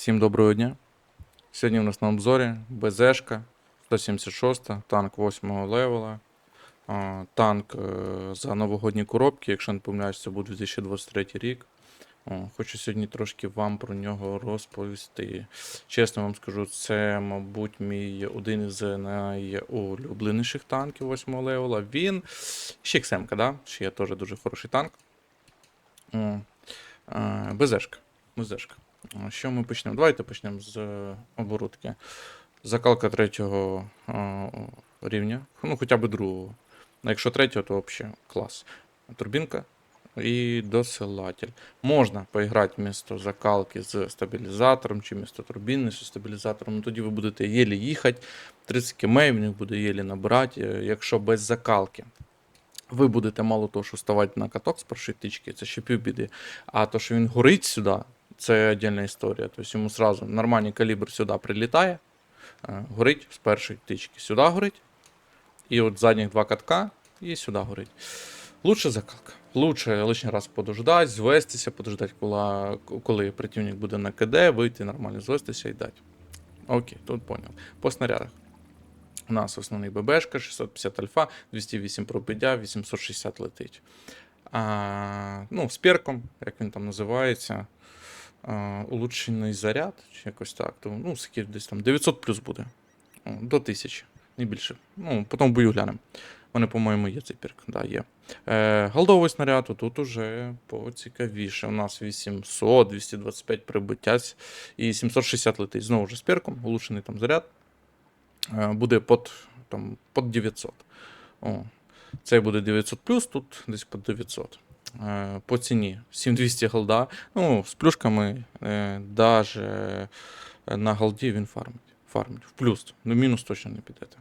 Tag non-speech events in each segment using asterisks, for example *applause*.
Всім доброго дня. Сьогодні у нас на обзорі БЗшка 176, танк 8 левела. Танк е, за новогодні коробки, якщо не помиляюсь, це буде 2023 рік. Хочу сьогодні трошки вам про нього розповісти. Чесно вам скажу, це, мабуть, мій один із найулюбленіших танків 8 левела. Він ще XM, да? ще є теж дуже хороший танк. Е, БЗшка. БЗшка. А, Що ми почнемо? Давайте почнемо з е, оборудки. Закалка третього рівня, ну хоча б другого. Ну, якщо третього, то взагалі клас. Турбінка і досилатель. Можна поіграти вмісто закалки з стабілізатором чи вмісто турбіни зі стабілізатором. Ну, тоді ви будете єлі їхати, 30 км в них буде єлі набирати, е, якщо без закалки. Ви будете мало того, що ставати на каток з першої тички, це ще півбіди. А то, що він горить сюди, це віддільна історія. Тобто йому сразу нормальний калібр сюди прилітає, е, горить з першої тички. Сюди горить. І от задніх два катка, і сюди горить. Лучше закалка. Лучше лишній раз подождати, звестися, подождати, коли, коли противник буде на КД, вийти нормально, звестися і дати. Окей, тут понял. По снарядах. У нас основний ББшка, 650 альфа, 208 пробиття, 860 летить. А, ну, з перком, як він там називається. Улучшений заряд, чи якось так. То, ну, скільки десь там 900 плюс буде. До 1000, не більше. Ну, потім в бою глянемо. Вони, по-моєму, є цей перк. Да, є. Е, голдовий снаряд, тут уже поцікавіше. У нас 800, 225 прибиття і 760 летить. Знову ж з перком, улучшений там заряд. Е, буде под, там, под 900. О, цей буде 900 плюс, тут десь под 900. Е, по ціні 7200 голда. Ну, з плюшками е, даже на голді він фармить. фармить. В плюс. Ну, мінус точно не підете.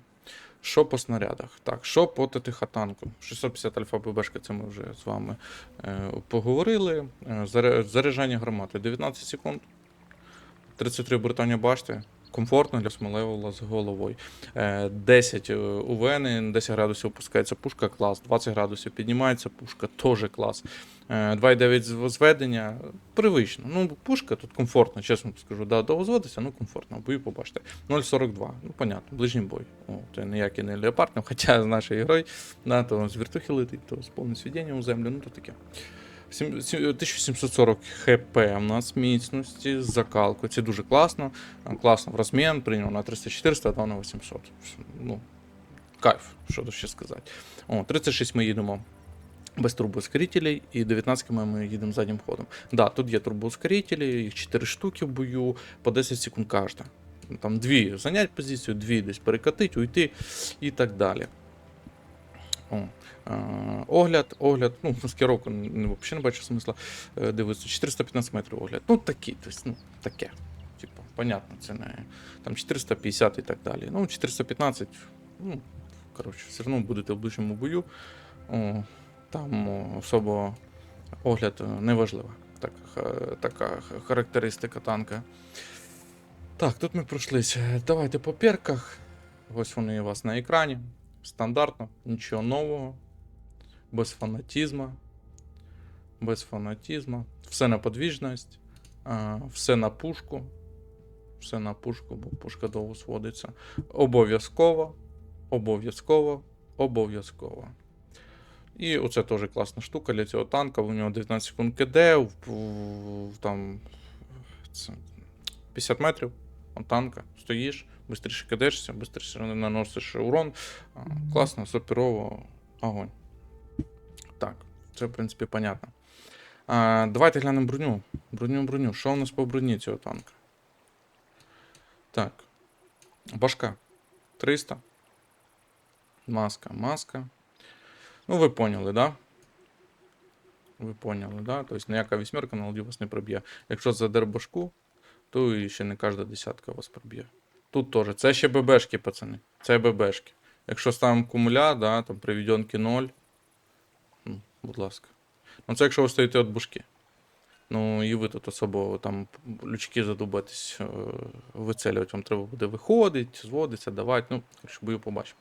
Що по снарядах? Так, що по ТТХ танку? 650 альфа ББшка, це ми вже з вами е, поговорили. Е, заряджання гармати 19 секунд. 33 обертання башти. Комфортно для смолевого з головою. Е, 10 УВН, 10 градусів опускається пушка, клас. 20 градусів піднімається пушка, теж клас. Е, 2,9 зведення, привично. Ну, пушка тут комфортно, чесно скажу. Да, довго ну комфортно. В бою побачите. 0,42. Ну, понятно, ближній бой. О, це ніякий не леопард, хоча з нашою грою, да, то з вертухи летить, то з повним свідінням у землю, ну то таке. Сім- сім- 1740 хп у нас міцності, закалку. Це дуже класно. Класно в розмін, прийняв на 300-400, а дав на 800. Ну, кайф, що тут ще сказати. О, 36 ми їдемо без турбоускорителей, і 19 км ми їдемо заднім ходом. Да, тут є турбоускорителі, їх 4 штуки в бою, по 10 секунд кожна. Там дві зайняти позицію, дві десь перекатить, уйти і так далі. Огляд, огляд, ну, не, взагалі не бачу смисла е, дивитися. 415 метрів огляд. Ну, такі, тобто, ну, таке. Типу, понятно, це не там 450 і так далі. Ну, 415, ну, коротше, все одно будете в ближчому бою. О, там особо огляд е, не важлива. Так, така характеристика танка. Так, тут ми пройшлися. Давайте по перках. Ось вони у вас на екрані. Стандартно, нічого нового. Без фанатізму. Без фанатізму. Все на подвіжність. Все на пушку. Все на пушку, бо пушка довго сводиться. Обов'язково. Обов'язково. Обов'язково. І оце теж класна штука для цього танка. У нього 19 секунд КД, там це 50 метрів танка. Стоїш, швидше кидешся, швидше наносиш урон. Класно, суперово, огонь. Так, це, в принципі, понятно. А, давайте глянемо броню. Броню, броню. Що у нас по броні цього танка? Так. Башка. 300. Маска, маска. Ну, ви поняли, да? Ви поняли, да? Тобто ніяка вісьмерка на ладі вас не проб'є. Якщо задер башку, то і ще не кожна десятка вас проб'є. Тут теж. Це ще ББшки, пацани. Це ББшки. Якщо ставимо кумуля, да, там приведенки 0. Ну, будь ласка. Ну це якщо ви стоїте від бушки. Ну і ви тут особо там лючки задубатись, е, вицелювати вам треба буде виходити, зводитися, давати. Ну, коротше, бою побачимо.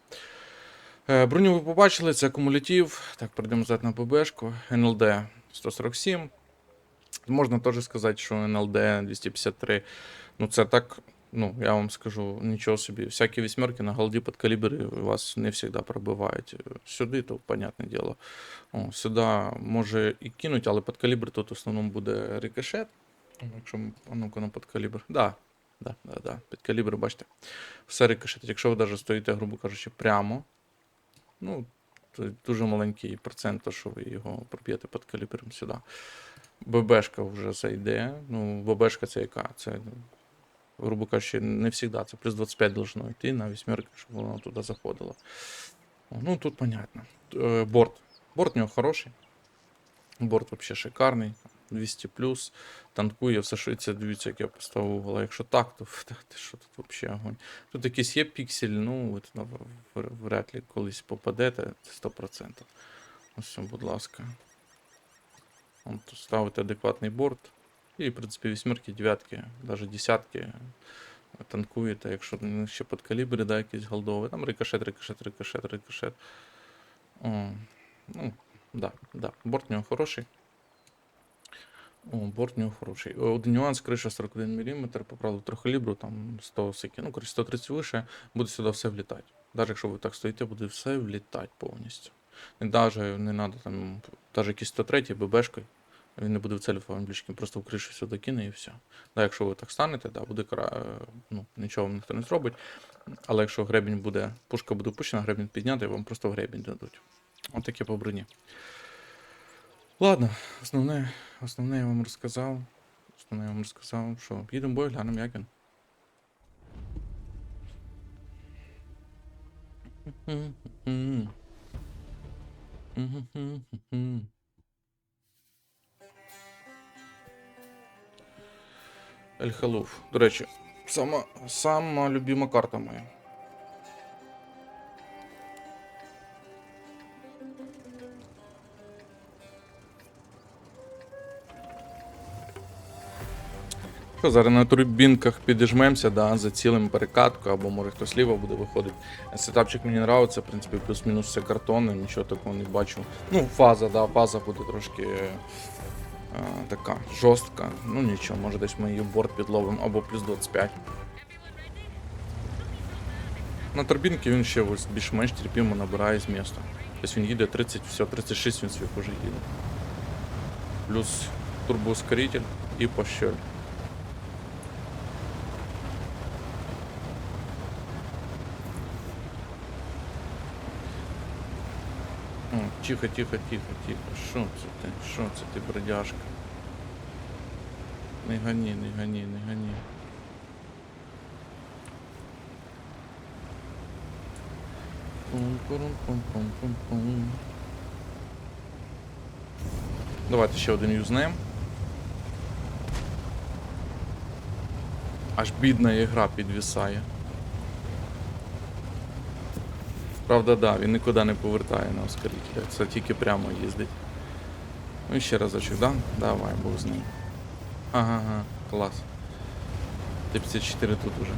Е, Броню ви побачили, це акумулятив. Так, перейдемо назад на ББшку. НЛД 147. Можна теж сказати, що НЛД 253. Ну, це так, ну, я вам скажу, нічого собі. Всякі вісьмерки на голді під калібри вас не завжди пробивають. Сюди, то понятне діло. О, сюди може і кинуть, але під калібр тут в основному буде рикошет. Ну, Якщо ну-ка на під калібр. Да, да, да, да. Під калібр, бачите. Все рикошетить. Якщо ви навіть стоїте, грубо кажучи, прямо, ну, то дуже маленький процент, то, що ви його проб'єте під калібром сюди. ББшка вже зайде. Ну, ББшка це яка? Це, грубо кажучи, не завжди. Це плюс 25 должно йти на вісьмерки, щоб воно туди заходило. Ну, тут понятно. Е, Борт. Борт у нього хороший. Борт взагалі шикарний. 200 плюс. Танкує все, що це дивіться, як я поставив. Якщо *laughs* так, то що тут взагалі огонь. Тут якийсь є піксель, ну, ви туди вряд ли колись попадете, 100%. Ось, будь ласка. Тут адекватний борт. І, в принципі, вісьмерки, дев'ятки, навіть десятки танкуєте, якщо ще під калібри, да, якісь голдові. Там рикошет, рикошет, рикошет, рикошет. О, ну, да, да. Борт у нього хороший. О, борт у нього хороший. Один нюанс, криша 41 мм, по правилу трохолібру, там 100 сики, ну, коротше, 130 вище, буде сюди все влітати. Навіть якщо ви так стоїте, буде все влітати повністю. І даже не треба там, даже якийсь 103 ББшкою, він не буде вцелювати вам блічки, просто в кришу сюди кине і все. Да, якщо ви так станете, да, буде кра... е, ну, нічого вам ніхто не зробить. Але якщо гребінь буде, пушка буде опущена, гребінь підняти, вам просто в гребінь дадуть. От таке по броні. Ладно, основне, основне я вам розказав. Основне я вам розказав, що їдемо в бой, глянемо, як він. Ель Халуф. До речі, сама, сама любима карта моя. Що, зараз на турбінках підіжмемося, да, зацілимо перекатку, або може хтось ліво буде виходити. Сетапчик мені нравиться, в принципі, плюс-мінус все картонне, нічого такого не бачу. Ну, фаза, да, фаза буде трошки така жорстка. Ну нічого, може десь ми її борт підловимо, або плюс 25. На турбінки він ще ось більш-менш терпімо набирає з міста. Тобто він їде 30, все, 36 він свій уже їде. Плюс турбоускоритель і пощель. О, тихо, тихо, тихо, тихо. Що це ти? Що це ти, бродяжка? Не гони, не гони, не гони. Пум-пурум-пум-пум-пум-пум. Давайте ще один юзнем. Аж бідна ігра підвисає. Правда, да, він нікуди не повертає на ускорителя. Це тільки прямо їздить. Ну і ще разочок, да? Давай, Бог з ним. Ага, ага, клас. Т-54 тут уже.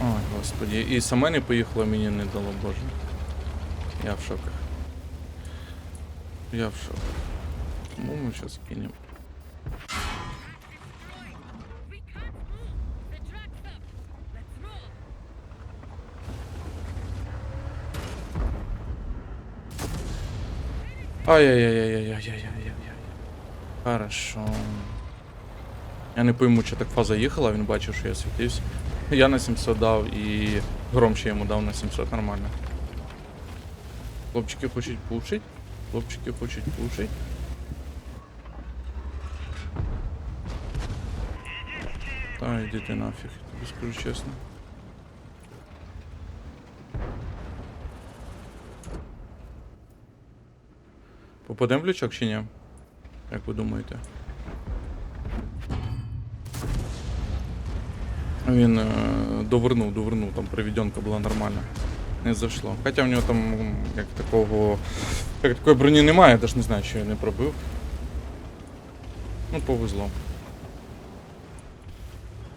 Ой, господи. І саме не поїхало, мені не дало, боже. Я в шоках. Я в шоках. Ну, ми зараз кинемо. Ай-яй-яй-яй-яй-яй-яй-яй. Хорошо. Я не пойму, чи так фаза їхала, він бачив, що я світився. Я на 700 дав і громче йому дав на 700, нормально. Хлопчики хочуть пушить. Хлопчики хочуть пушить. Та йди ти нафіг, тобі скажу чесно. Попадем в лючок чи ні? Як ви думаєте? Він е, довернув, довернув, там приведенка була нормальна. Не зайшло. Хоча в нього там як такого. Як такої броні немає, я теж не знаю, що я не пробив. Ну, повезло.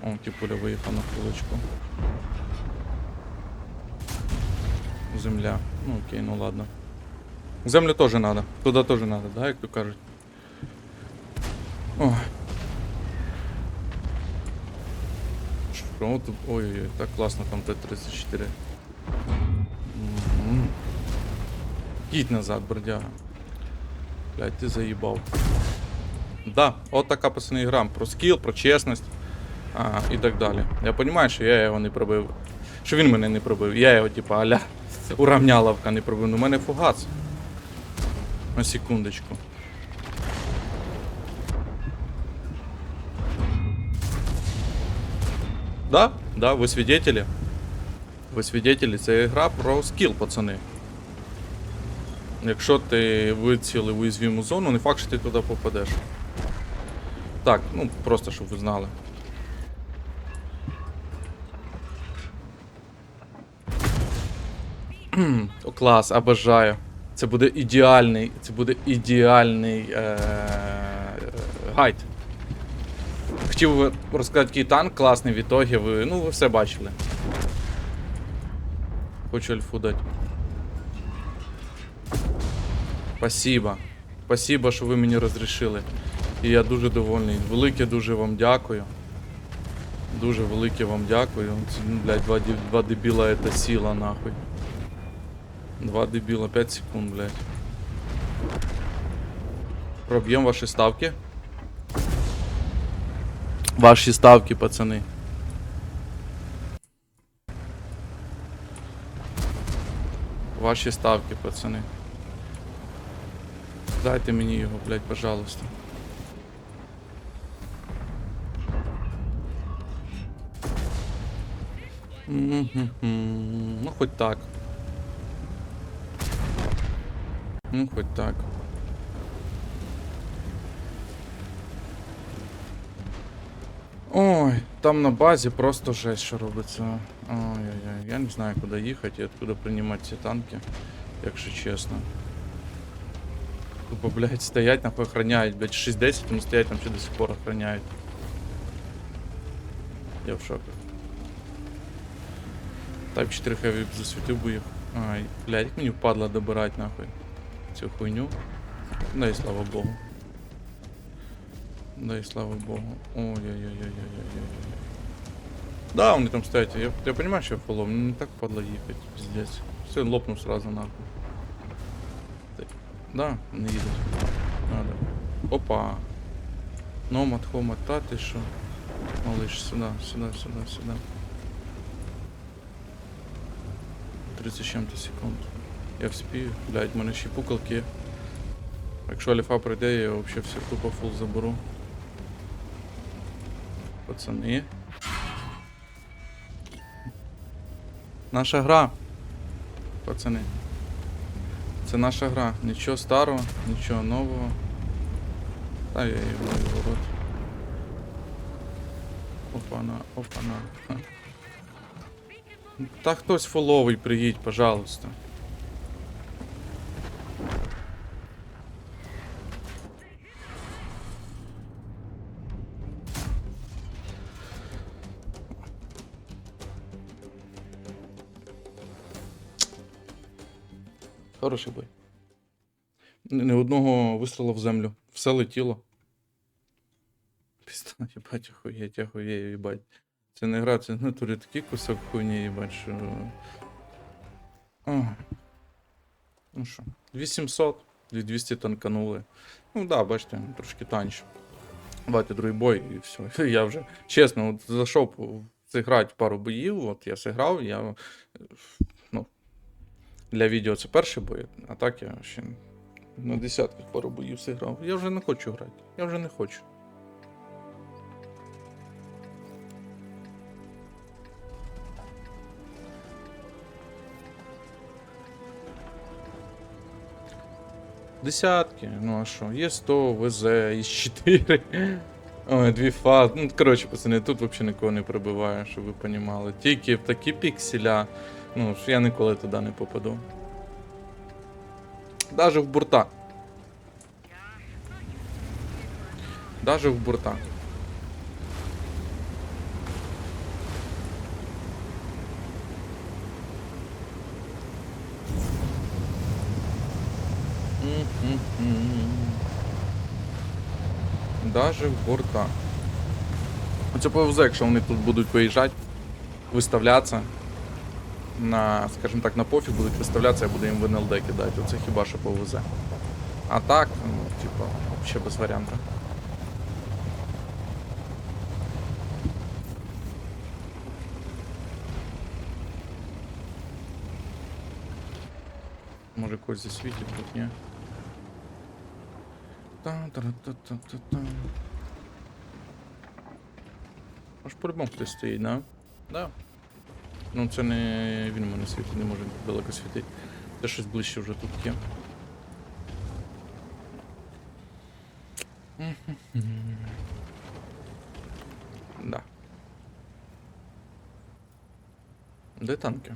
О, тіпуля виїхав на хвилочку. Земля. Ну окей, ну ладно. Землю теж треба. Туди теж треба, да, як то кажуть. Ой-ой-ой, так класно там Т-34. Мгм. Їдь назад, бродяга. Блядь, ти заїбав. Да, от така пацани гра. Про скіл, про чесність а, і так далі. Я розумію, що я його не пробив. Що він мене не пробив. Я його, типа, аля уравняловка не пробив. Ну, у мене фугац. На секундочку. Да, да, ви свидетели. Ви свидетели, це гра про скіл, пацани. Якщо ти вицілив уязвиму зону, не факт, що ти туди попадеш. Так, ну просто щоб ви знали. О, клас, обожаю. Це буде ідеальний, це буде ідеальний е- гайд. Хотів розказати, який танк класний в ітогі, ви, ну ви все бачили. Хочу альфу дати. Спасибо. Спасибо, що ви мені розрішили. І я дуже довольний. Велике дуже вам дякую. Дуже велике вам дякую. Це, ну, два, два дебіла это сила, нахуй. Два дебіла, 5 секунд, блядь. Проб'ємо ваші ставки. Ваші ставки, пацани. Ваші ставки, пацани. Дайте мені його, блядь, пожалуйста. Ну, хоть так. Ну, хоть так. Ой, там на базі просто жесть, що робиться. Ой-ой-ой, я не знаю, куди їхати і откуда приймати ці танки, якщо чесно. Тупо, блядь, стоять, нахуй охраняють, блядь, 6-10, вони стоять там ще до сих пор охраняють. Я в шоку. Type 4 Heavy засвітив би їх. Ай, блядь, як мені впадло добирати нахуй цю хуйню. Да і слава богу. Да і слава богу. Ой-ой-ой-ой-ой-ой-ой. Да, вони там стоять. Я, я понимаю, що я фолом, ну не так падло їхати, пиздец. Все, лопнув сразу нахуй. Так, Да, не їдуть. Надо. Опа. Номад, хомат, та ти що? Малыш, сюда, сюда, сюда, сюда. 30 з чим-то секунд. Я вспію. Блядь, в мене ще пукалки. Якщо аліфа прийде, я вообще все тупо фул заберу. Пацани. Наша гра. Пацани. Це наша гра. Нічого старого, нічого нового. Та я її в рот. Опана, опана. Та хтось фоловий приїдь, пожалуйста. Хороший бой. Ні одного вистрілу в землю. Все летіло. Пізда, їбать, охуєть, охуєть, їбать. Це не гра, це в натурі такий кусок хуйні, їбать, що. Ну що, 2700, 200 танканули. Ну да, бачите, трошки танче. Давайте другий бой і все. *laughs* Я вже чесно, от зайшов зіграти пару боїв, от я зіграв, я. Для відео це перший бой, а так я ще на десятки пару боїв зіграв. Я вже не хочу грати. Я вже не хочу. Десятки, ну а що, є 100, ВЗ, є 4. Ой, дві фази. Ну, коротше, пацани, тут взагалі нікого не прибиває, щоб ви понімали. Тільки в такі пікселя. Ну, ж я ніколи туди не попаду. Даже в бурта. Даже в бурта. Даже в борта. Оце повезе, якщо вони тут будуть виїжджати, виставлятися. На, скажімо так, на пофіг будуть виставлятися, я буду їм в НЛД кидати. Оце хіба що повезе. А так, ну, типа, взагалі без варіанту. Може когось засвітить тут, ні? Та-та-та-та-та-та. Аж по-любому хтось стоїть, да? Да. Ну це не він у мене світить, не може далеко світити. Це щось ближче вже тут є. Да. Де танки?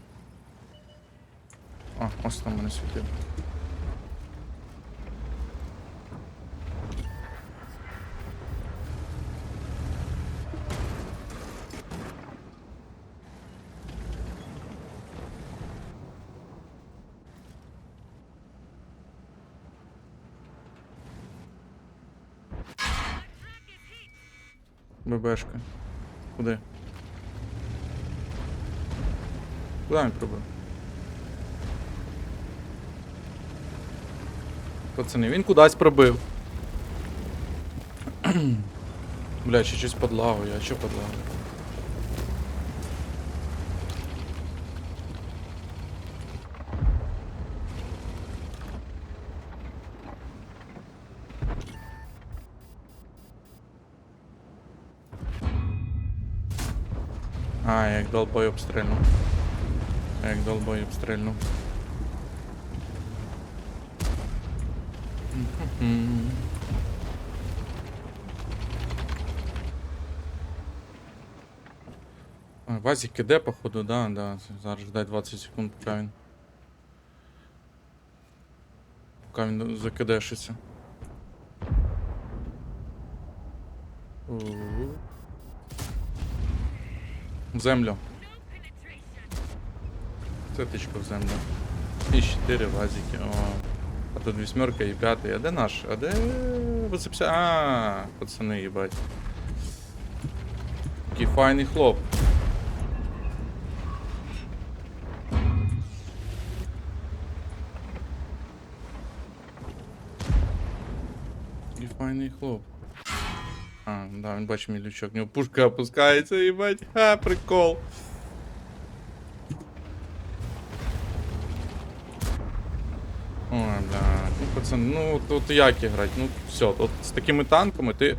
А, ось там мене світив. ББшка. Куди? Куди він пробив? Пацани, він кудись пробив. *clears throat* Бля, ще щось подлагу, а що подлагує? А, як долбой обстрільнув. Як долбой. А, Вазик іде, походу, да, да. Зараз ждай 20 секунд, поки він. Поки він закидешиться. В землю. Тичка в землю. І 4 вазики. О. А тут вісьмерка і п'ятий. А де наш? А де висипся? А, пацани, їбать. Який файний хлоп. Який файний хлоп. А, да, він бачить мій лючок. У нього пушка опускається, їбать. Ха, прикол. Ой, блядь, ну пацан, ну тут як іграти? Ну все, от з такими танками ти.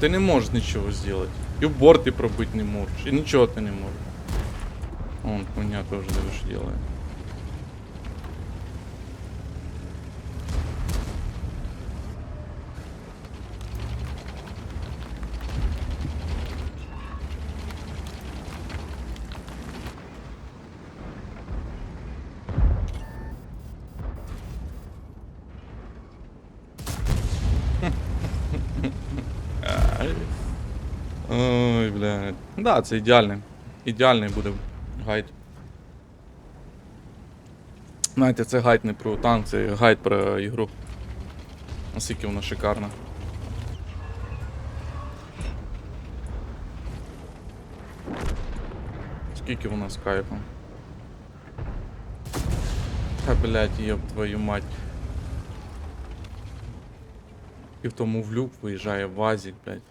Ти не можеш нічого зробити. І в борти пробити не можеш. І нічого ти не можеш. Он, хуйня теж диви, що делає. Ой, блядь. Да, це ідеальний. Ідеальний буде гайд. Знаєте, це гайд не про танк, це гайд про ігру. Наскільки вона шикарна. Скільки вона з кайфом. Та блядь, ёб твою мать. І в тому в люк виїжджає вазик, блядь.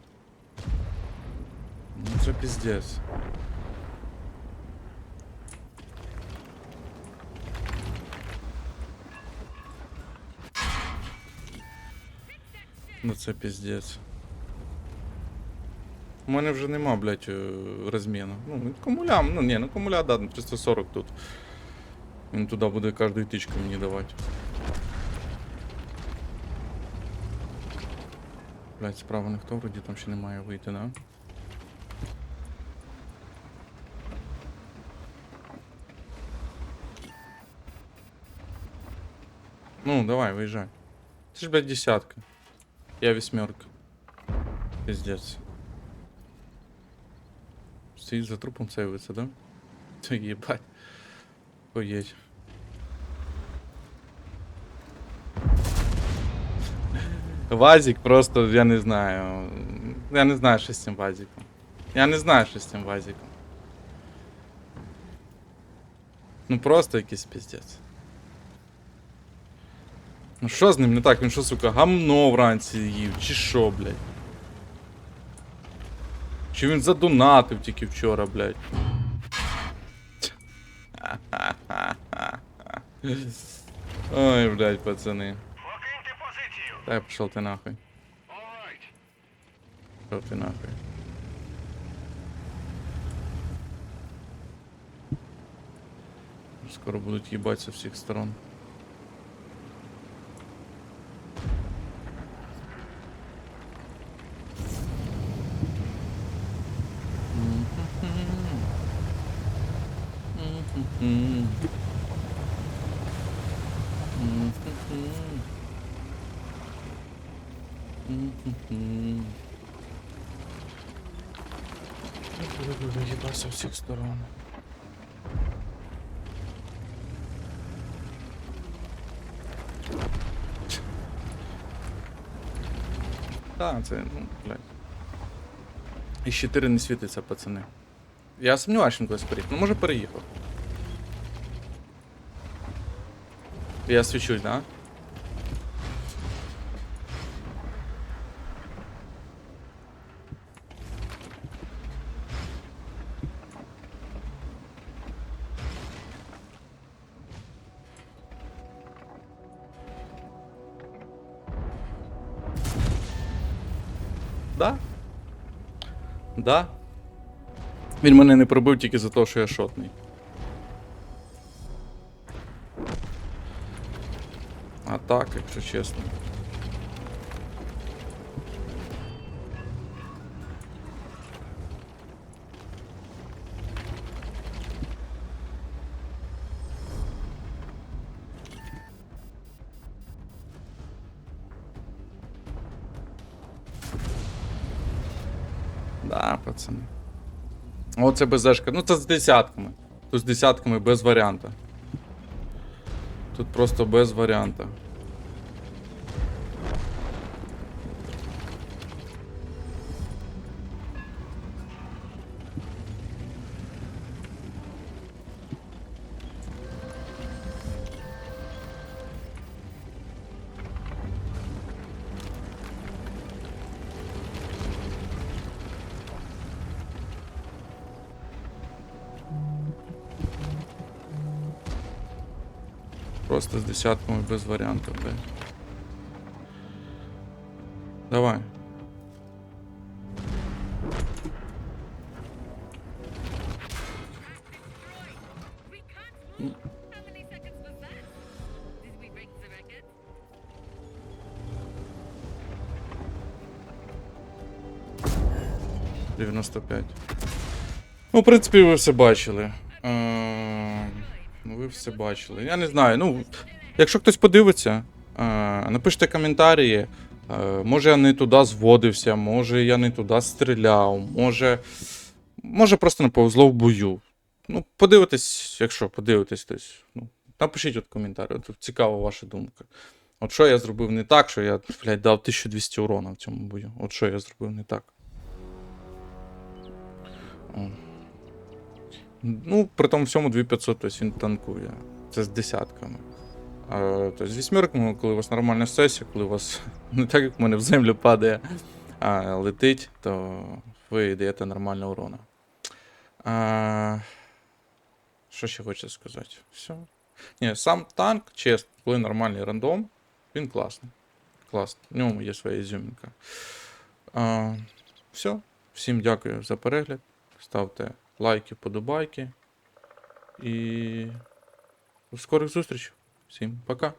Ну це пиздец. Ну це пиздец. У мене вже нема, блядь, е, розміну. Ну, комуля, ну ні, ну комуля, да, ну, 340 тут. Він туди буде кожну тичку мені давати. Блядь, справа ніхто вроді там ще не має вийти, да? Ну, давай, выезжай. Ты ж, блядь, десятка. Я восьмерка. Пиздец. Стоит за трупом сейвится, да? *laughs* Ты ебать. Охуєть. Вазик просто, я не знаю. Я не знаю, що з цим вазиком. Я не знаю, що з цим вазиком. Ну просто якийсь піздець. Ну що з ним не так? Він що, сука, гамно вранці їв, чи що, блядь? Чи він задонатив тільки вчора, блядь? Ой, блядь, пацани. Дай пішов ти нахуй. Пішов ти нахуй. Скоро будуть їбать з всіх сторон. Їбатися з всіх сторон. Так, це, ну, блядь. І 4 не світиться, пацани. Я сумніваюся, що він кудись переїхав. Ну, може переїхав. Я свічусь? Да? Да. Він мене не пробив тільки за те, що я шотний. А так, якщо чесно. Пацани. Оце безешка. Ну це з десятками. Тут з десятками без варіанта. Тут просто без варіанта. Просто з десятками без варіантів, блядь. Давай. Record? — 95. Ну, в принципі, ви все бачили. Все бачили. Я не знаю. Ну, якщо хтось подивиться, е, напишіть коментарі. Е, може я не туди зводився, може я не туди стріляв, може. Може просто не повезло в бою. Ну, подивитесь, якщо подивитесь, то есть, ну, напишіть от коментарі, от цікава ваша думка. От що я зробив не так, що я, блядь, дав 1200 урона в цьому бою. От що я зробив не так. Ну, при тому всьому 2500, тобто він танкує. Це з десятками. Тобто з вісьмірками, коли у вас нормальна сесія, коли у вас *laughs* не так, як в мене в землю падає, а летить, то ви даєте нормально урона. А, що ще хочу сказати? Все. Ні, сам танк, чесно, коли нормальний рандом, він класний. Класний. В ньому є своя ізюмінка. А, все. Всім дякую за перегляд. Ставте лайки, подобайки. І до скорих зустрічей. Всім пока.